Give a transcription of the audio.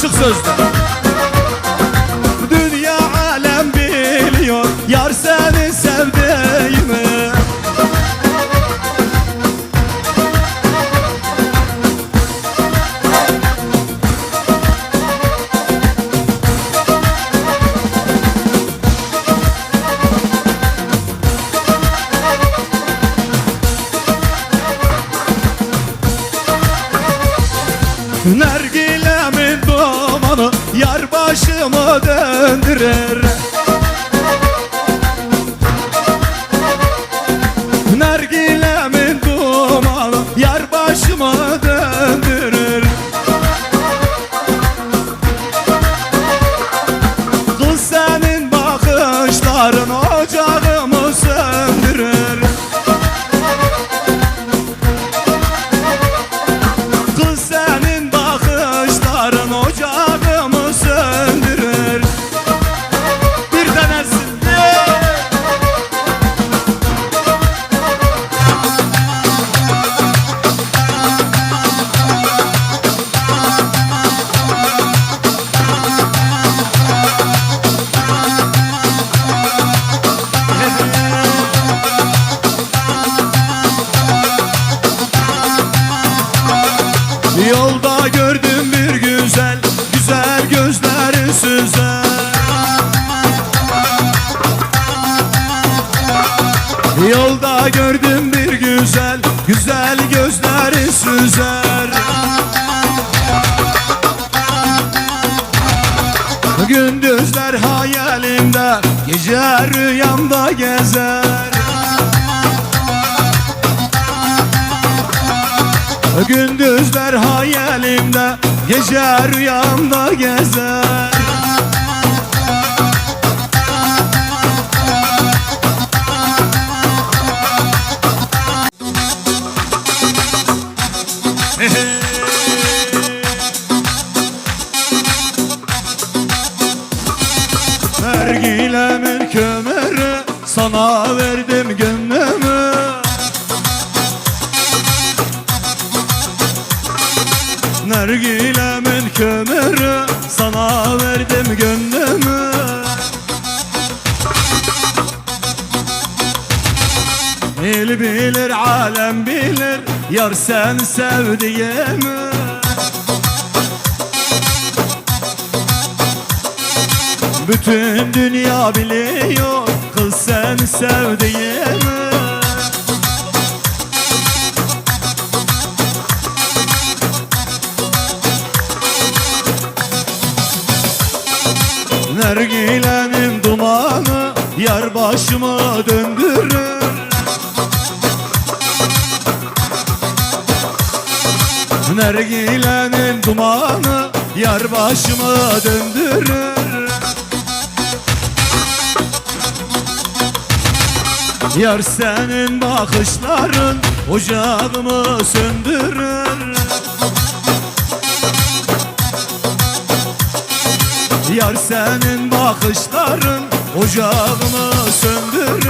açık sözlü Dünya alem biliyor Yar seni sevdiğimi Nergilemin Yar başımı döndürür Nergilemin dumanı Yar başımı döndürür Yolda gördüm bir güzel Güzel gözleri süzer Yolda gördüm bir güzel Güzel gözleri süzer Gündüzler hayalimde Gece rüyamda gezer Gündüzler hayalimde Gece rüyamda gezer. Vergilemin kömürü Sana verdim gönlümü Nergilemin kömürü Sana verdim gönlümü. El bilir alem bilir Yar sen sevdiğimi. Bütün dünya biliyor Kız sen sevdiğimi Nergilenin dumanı Yar başımı döndürür. Nergilenin dumanı Yar başımı döndürür. Yar senin bakışların Ocağımı söndürür. Yar senin bakışların Ocağımı söndürür